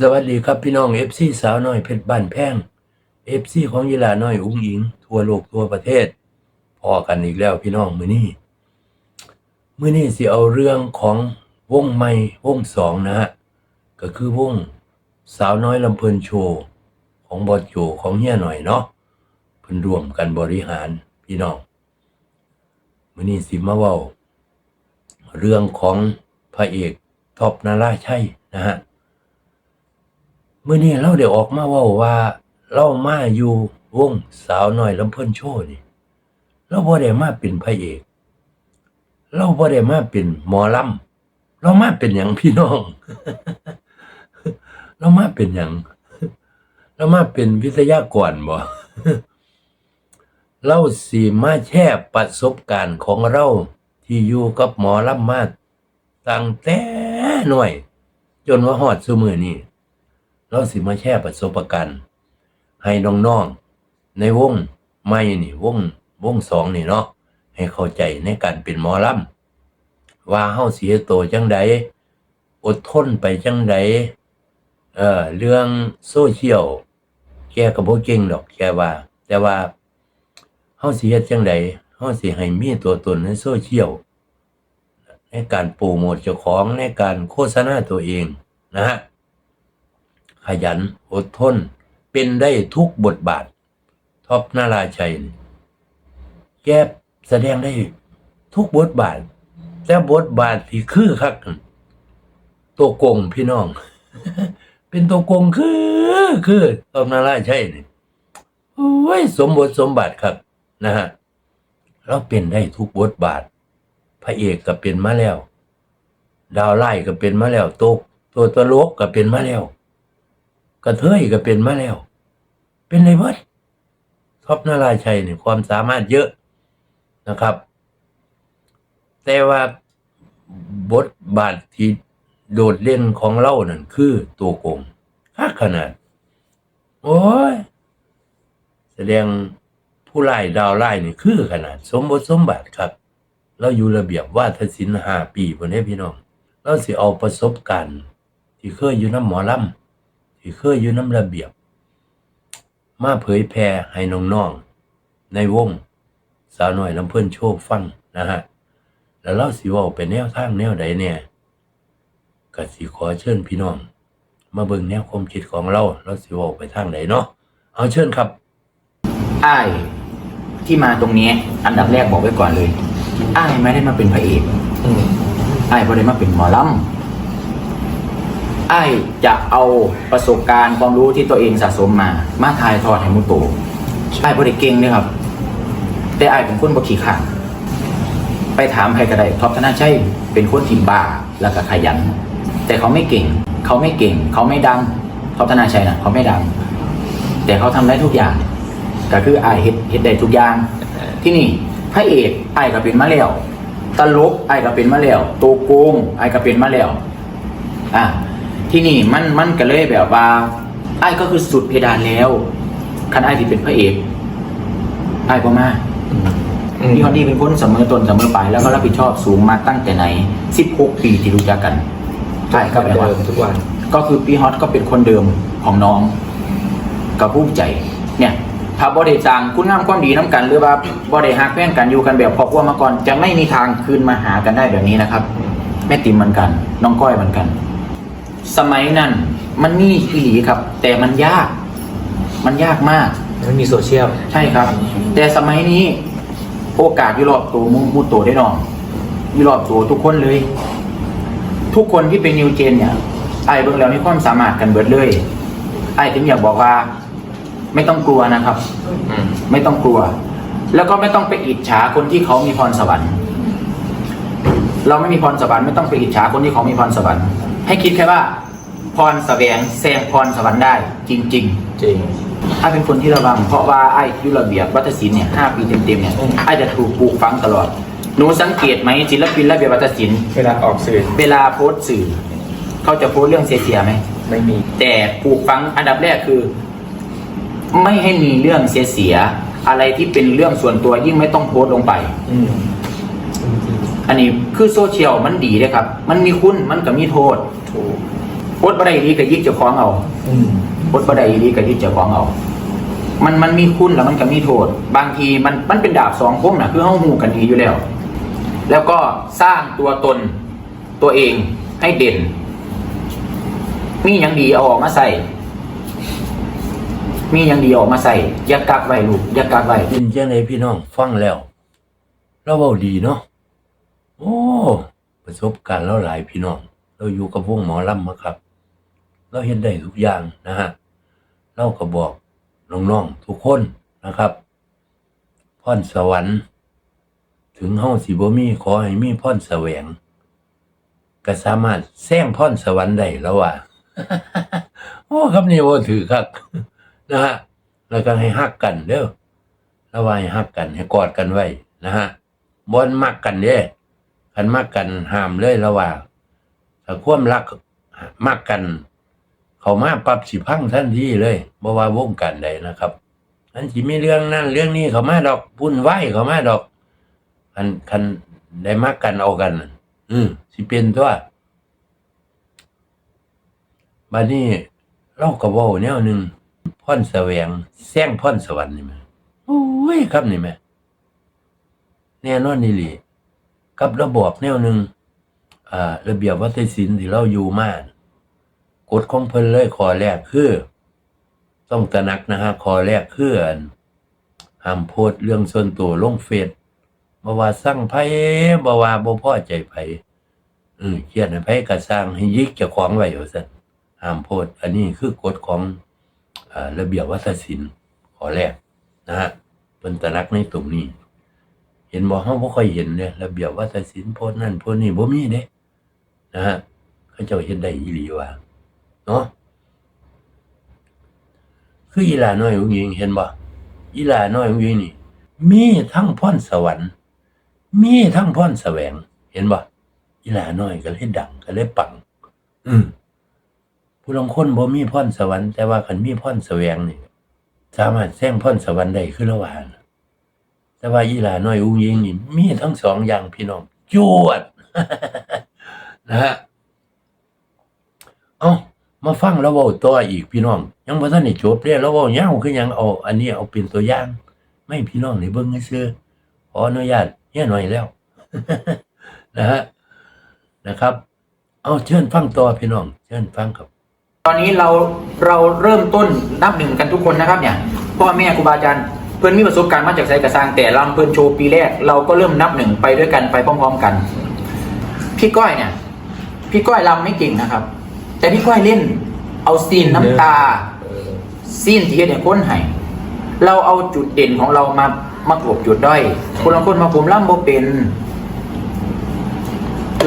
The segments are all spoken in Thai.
สวัสดีครับพี่น้องเอฟซีสาวน้อยเพชรบ้านแพงเอฟซีของยีลาน้อยอุ้งอิง ทั่วโลกทั่วประเทศพอกันอีกแล้วพี่น้องมือนี้มื้อนี้สิเอาเรื่องของวงใหม่วงสองนะฮะก็คือวงสาวน้อยลำเพลินโชว์ของบอดโจของเฮียหน่อยเนาะเพิ่นร่วมกันบริหารพี่น้องมือนี้สิมาเว้า เรื่องของพระเอกท็อปนาราชัยนะฮะ มื่อนี้เราได้ออกมาว่าว่า เรามาอยู่วงสาวน้อยลำเพิ่นโชว์นี่เราบ่ได้มาเป็นพระเอก เราบ่ได้มาเป็นหมอลำเรามาเป็นหยังพี่น้อง เรามาเป็นหยังเรามาเป็นวิทยากรบ่เราสิมาแชร์ประสบการณ์ของเราที่อยู่กับหมอลำมาตั้งแต่หน้อยจนว่าฮอดซุมื้อนี้ เราสิมาแชร์ประสบการณ์ให้น้องๆในวงไม่นี่วงวงสองนี่เนาะให้เข้าใจในการเป็นหมอลำว่าเฮาเฮ็ดโตวจังใดอดทนไปจังใดเอ่อเรื่องโซเชียลแกก็บ่เก่งดอกแกว่า แต่ว่าเฮาสิเฮ็ดจังใดเฮาสิให้มีตัวตนในโซเชียลในการโปรโมทเจ้าของในการโฆษณาตัวเองนะฮะ ขยัน อดทน เป็นได้ทุกบทบาท ท็อปนาราชัย แกแสดงได้ทุกบทบาท แต่บทบาทที่คือคักตัวโกงพี่น้อง เป็นตัวโกงคือคือท็อปนาราชัยนี่โอ้ยสมบทสมบัติครับนะฮะเราเป็นได้ทุกบทบาท พระเอกก็เป็นมาแล้ว ดาวไล่ก็เป็นมาแล้วตัวตัวตลกก็เป็นมาแล้ว กระเทยก็เป็นมาแล้ว เป็นในวัดท็อปนาราชัยเนี่ยความสามารถเยอะนะครับ แต่ว่าบทบาทที่โดดเด่นของเรานั่นคือตัวโกงคักขนาด โอ้ย แสดงผู้ไล่ดาวไล่นี่คือขนาด สมบทสมบัติครับ เราอยู่ระเบียบว่าทศิลป์ห้าปีบนนี้พี่น้อง เราสิเอาประสบการณ์ ที่เคยอยู่น้ำหมอลำ ที่เคยอยู่น้ำระเบียบ มาเผยแพร่ให้น้องๆในวงสาวหน่อยลำเพิ่นโชว์ฟังนะฮะ แล้วเราสิเว่าเป็นแนวทางแนวใดเนี่ยก็สิขอเชิญพี่น้อง มาเบิ่งแนวความคิดของเราเราสิเว่าไปทางไหนเนาะเอาเชิญครับอ้ายที่มาตรงนี้ อันดับแรกบอกไว้ก่อนเลยอ้ายไม่ได้มาเป็นพระเอกอ้ายไม่ได้มาเป็นหมอลำ อ้ายจะเอาประสบการณ์ความรู้ที่ตัวเองสะสมมา มาถ่ายทอดให้มุโตอ้ายไม่ได้เก่งเลยครับ แต่อ้ายเป็นคนบ่ขี้ขลาดไปถามใครก็ได้ท็อปธนาชัยเป็นคนที่บ้าแล้วก็ขยัน แต่เขาไม่เก่ง เขาไม่เก่ง เขาไม่ดังท็อปธนาชัยนะเขาไม่ดัง แต่เขาทำได้ทุกอย่าง ก็คือไอายเฮ็ดเฮ็ดได้ทุกอย่าง ที่นี่พระเอกไอายก็เป็นมาแล้วตลกไอายก็เป็นมาแล้วตัวโกงไอายก็เป็นมาแล้วอะ ที่นี่มันมันก็เลยแบบว่าไอายก็คือสุดเพดานแล้วคันไอายที่เป็นพระเอกไอายบ่มาพี่ฮอนดี้เป็นคนเสมอต้นเสมอปลายแล้วก็รับผิดชอบสูงมาตั้งแต่ไหน 16 ปีที่รู้จักกันใช่ก็เหมืแปอนลว่าเดิมทุกวัน ก็คือพี่ฮอตก็เป็นคนเดิมของน้องกับภูมิใจ เนี่ยถ้าบอดี้จางคุณงามความดีน้ำกัน หรือว่าบอดี้ฮักแย่งกันอยู่กันแบบครอบครัวมาก่อน จะไม่มีทางคืนมาหากันได้แบบนี้นะครับ แม่ติ๋มเหมือนกัน น้องก้อยเหมือนกัน สมัยนั้น มันมีอีหลีครับ แต่มันยาก มันยากมากไม่มีโซเชียลใช่ครับ แต่สมัยนี้ โอกาสอยู่รอบตัวมุมุดตัวได้นองอยู่รอบตัวทุกคนเลย ทุกคนที่เป็นนิวเจนเนี่ยไอ้เบิ่งแล้วมีความสามารถกันเบิดเลยไอ้ถึงอยากบอกว่า ไม่ต้องกลัวนะครับไม่ต้องกลัว แล้วก็ไม่ต้องไปอิจฉาคนที่เขามีพรสวรรค์ เราไม่มีพรสวรรค์ไม่ต้องไปอิจฉาคนที่เขามีพรสวรรค์ ให้คิดแค่ว่า พรแสวงแซงพรสวรรค์ได้จริงๆจริงถ้าเป็นคนที่ระวัง เพราะว่าไอ้ยุระเบียบวัฒนศิลป์เนี่ยห้าปีเต็มๆเนี่ยอืมไอ้จะถูกปลูกฝังตลอดหนูสังเกตไหมศิลปินระเบียบวัฒนศิลป์เวลาออกสื่อเวลาโพสต์สื่อ เขาจะโพสต์เรื่องเสียๆไหม ไม่มี แต่ปลูกฝังอันดับแรกคือ ไม่ให้มีเรื่องเสียๆอะไรที่เป็นเรื่องส่วนตัวยิ่งไม่ต้องโพสต์ลงไป อืมอันนี้คือโซเชียลมันดีเลยครับ มันมีคุณมันก็มีโทษ ถูกโอดบ่ได้ดีก็ยิกเจ้าของเอาอืมพดบ่ได้ดีก็ยิกเจ้าของเอา มันมันมีคุณแล้วมันก็มีโทษ บางทีมันมันเป็นดาบสองคมนะคือเฮาหูกันดีอยู่แล้ว แล้วก็สร้างตัวตนตัวเองให้เด่น มีอย่างดีเอาออกมาใส่ มีอย่างดีเอาออกมาใส่อย่ากักไว้ลูกอย่ากักไว้เป็นจังไดพี่น้องฟังแล้วเราเว้าดีเนาะโอ้ประสบการณ์เราหลายพี่น้อง เราอยู่กับวงหมอลำมาครับ เราเห็นได้ทุกอย่างนะฮะเราก็บอกน้องๆทุกคนนะครับพรสวรรค์ ถึงเฮาสิบ่มีขอให้มีพรแสวง ก็สามารถแซงพรสวรรค์ได้แล้วว่าโอ้คำนี้ว่าถือครับนะฮะแล้วก็ให้ฮักกันเด้อแล้วว่าให้ฮักกันให้กอดกันไว้นะฮะบอนมักกันเด้คันมักกันห้ามเลยแล้วว่าถ้าความรักมักกัน เขามาปรับสิพังทันทีเลยบ่ว่าวงการใดนะครับอันสิมีเรื่องนั่นเรื่องนี้เขามาดอกพุ่นไหวเขามาดอกคันคันได้มักกันเอากัน อืมสิเป็นตัวบัดนี้เราก็เว้าแนวหนึงพรแสวงแซงพรสวรรค์นี่แหมโอ้ยครับนี่แหมแน่นอนนี่หลีกับระบอบแนวหนึงอ่า ระเบียบวัฒนศิลป์ที่เราอยู่มา กฎของเพิ่นเลยข้อแรกคือ ต้องตระหนักนะฮะข้อแรกคือห้ามโพสเรื่องส่วนตัวลงเฟซบ่ว่าสั่งไผบ่ว่าบ่พอใจไผเออเขียนให้ไผก็สร้างให้ยิกเจ้าของไว้ว่าซั่นห้ามโพสอันนี้คือกฎของอ่าระเบียบวัฒนศิลป์ข้อแรกนะฮะเพิ่นตระหนักในตรงนี้เห็นบ่เฮาบ่ค่อยเห็นเด้ระเบียบวัฒนศิลป์โพสนั่นโพสนี่บ่มีเด้นะฮะเขาเจ้าเฮ็ดได้อีหลีว่า เนาะคืออีหลาน้อยองยิงเห็นบ่อีหลาน้อยองยิงนี่ มีทั้งพรสวรรค์ มีทั้งพรแสวง เห็นบ่อีหลาน้อยก็เลยดังก็เลยปัง อืมผู้ลางคนบ่มีพรสวรรค์แต่ว่าคันมีพรแสวงนี่สามารถแซงพรสวรรค์ได้คือละว่านแต่ว่าอีหลาน้อยอุ้งยิงนี่มีทั้งสองอย่างพี่น้องจวดนะฮะ มาฟังแล้วเว้าต่ออีกพี่น้อง ยังบ่ทันได้จบเด้แล้วเว้ายาวคือหยังเอาอันนี้เอาเป็นตัวอย่าง ไม่พี่น้องได้เบิ่งซื่อขออนุญาตเฮียหน่อยแล้ว นะฮะนะครับ เอาเชิญฟังต่อพี่น้อง เชิญฟังครับ ตอนนี้เราเราเริ่มต้นนับหนึ่งกันทุกคนนะครับเนี่ยพ่อแม่ครูบาอาจารย์เพื่อนมีประสบการณ์มาจากไซกระซางแต่ลำเพื่อนโชว์ปีแรกเราก็เริ่มนับหนึ่งไปด้วยกันไปพร้อม ๆ กัน พี่ก้อยเนี่ย พี่ก้อยลำไม่เก่งนะครับ แต่พี่ก้อยเล่น เอาซีนน้ำตาเออซีนที่เฮ็ดให้คนให้เราเอาจุดเด่นของเรามามากลบจุดด้อยคนละคนมาผมล่ำบ่เป็น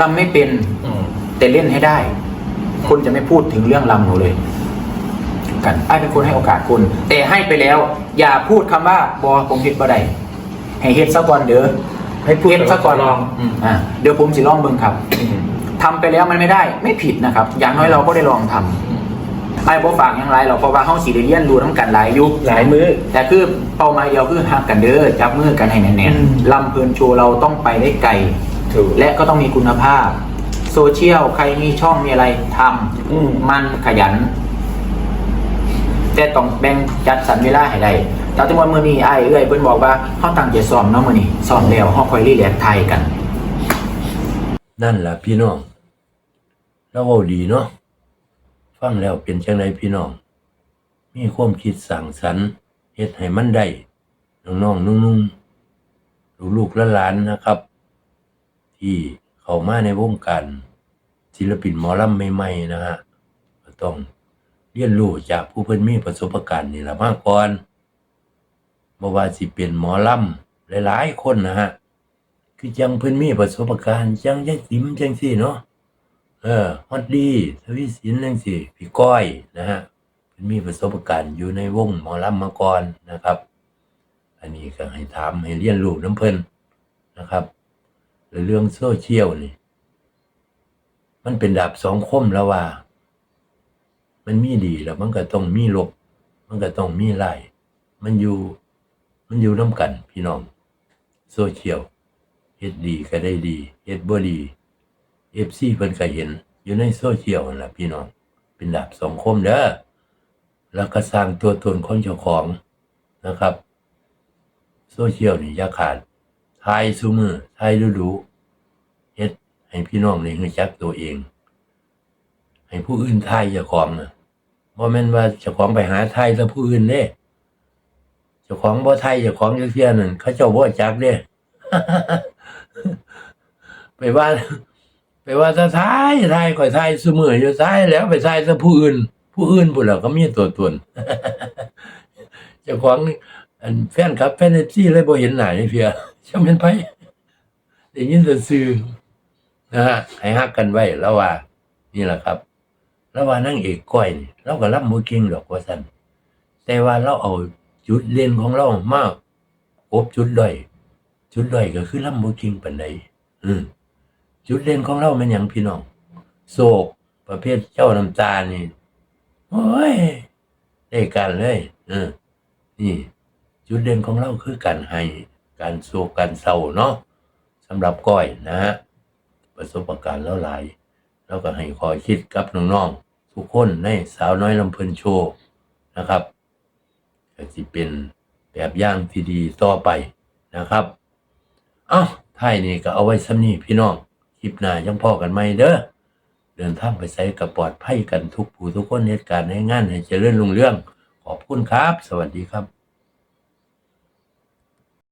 ลำไม่เป็นอืมแต่เล่นให้ได้ คนจะไม่พูดถึงเรื่องลำหนูเลย กันไอ้เป็นคนให้โอกาสคุณแต่ให้ไปแล้ว อย่าพูดคำว่าบอผมเฮ็ดบ่ได้ให้เฮ็ดซะก่อนเด้อให้พูดเฮ็ดซะก่อนลองมอ่าเดี๋ยวผมสิลองเบิ่งครับอืม ทำไปแล้วมันไม่ได้ ไม่ผิดนะครับ อย่างน้อยเราก็ได้ลองทำไอ้บ่ฝากหยังไรหรอกเพราะว่าเฮาสิได้เรียนรู้ทั้งกันหลายยุคหลายมือแต่คือเป้าหมายเดียวคือฮักกันเด้อจับมือกันให้แน่นอืมๆลำเพลินโชว์เราต้องไปได้ไกลถูกและก็ต้องมีคุณภาพ โซเชียลใครมีช่องมีอะไรทอืมำมันขยัน แต่ต้องแบ่งจัดสรรเวลาให้ได้แต่จังหวะมือนี้ไอ้ายเอ้ยเพิ่นบอกว่าเขาตั้งใจซ้อมเนาะมื้อนี้ซ้อมแล้วเฮาค่อยรีแลกซ์ไทยกัน นั่นล่ะพี่น้อง แล้วเว้าดีเนาะฟังแล้วเป็นจังไดพี่น้อง มีความคิดสร้างสรรเฮ็ดให้มันได้น้องๆนุ่งๆลูกๆหลานนะครับ ที่เข้ามาในวงการศิลปินหมอลำใหม่ๆนะฮะก็ต้องเรียนรู้จากผู้เพิ่นมีประสบการณ์นี่แหละมาก่อนบ่ว่าสิเป็นหมอลำหลายๆคนนะฮะคือจังเพิ่นมีประสบการณ์จังยายติ๋มจังซี่เนาะ เออฮอดดีทวีสินจังซี่พี่ก้อยนะฮะเพิ่นมีประสบการณ์อยู่ในวงหมอลำมาก่อนนะครับ อันนี้ก็ให้ถามให้เรียนรู้น้ำเพิ่นนะครับแล้วเรื่องโซเชียลนี่ มันเป็นดาบสองคมแล้วว่า มันมีดีแล้วมันก็ต้องมีลบมันก็ต้องมีไล่มันอยู่ มันอยู่น้ำกัน พี่น้อง โซเชียลเฮ็ดดีก็ได้ดีเฮ็ดบ่ดี FC เพิ่นก็เห็น อยู่ในโซเชียลนั่นล่ะพี่น้อง เป็นดาบสองคมเด้อแล้วก็สร้างตัวตนของเจ้าของนะครับ โซเชียลนี่อย่าขาดทายซุมือทายดูดูเฮ็ดให้พี่น้องได้รู้จักตัวเอง ให้ผู้อื่นทายเจ้าของน่ะบ่แม่นว่าเจ้าของไปหาทายแต่ผู้อื่นเด้เจ้าของบ่ทายเจ้าของจักเที่ยนั่นเขาเจ้าบ่จักเด้ไปว่า ไปว่าถ้าทายทายข่อยทายซุมื้ออยู่ทายแล้วไปทายแต่ผู้อื่น ผู้อื่นพุ่นล่ะก็มีตัวตนเจ้าของอันแฟนคลับแฟนเอฟซีเลยบ่เห็นหน้านี่เพียจะเป็นไผได้ยินแต่ชื่อนะฮะให้ฮักกันไว้แล้วว่า นี่แหละครับ แล้วว่านางเอกก้อยนี่เราก็รับมือเก่งดอกว่าซั่นแต่ว่าเราเอาจุดเด่นของเรามากกบจุดด้อยจุดด้อยก็คือรับมือเก่งปานใดอืม จุดเด่นของเราแม่นหยังพี่น้องโศกประเภทเจ้าน้ำตานี่โอ้ยได้กันเลย เออ นี่ จุดเด่นของเราคือการให้การโศกการเศร้าเนาะสำหรับก้อยนะฮะประสบการณ์แล้วหลายแล้วก็ให้คอยคิดกับน้องๆทุกคนในสาวน้อยลำเพลินโชว์นะครับก็สิเป็นแบบอย่างที่ดีต่อไปนะครับ เอ้าท้ายนี้ก็เอาไว้ซ้ำนี้พี่น้อง คลิปหน้ายังพ่อกันไหมเด้อเดินทางไปใส่กับปลอดภัยกันทุกผู้ทุกคนเหตุการณ์ให้งานให้เจริญรุ่งเรื่อง ขอบคุณครับ สวัสดีครับ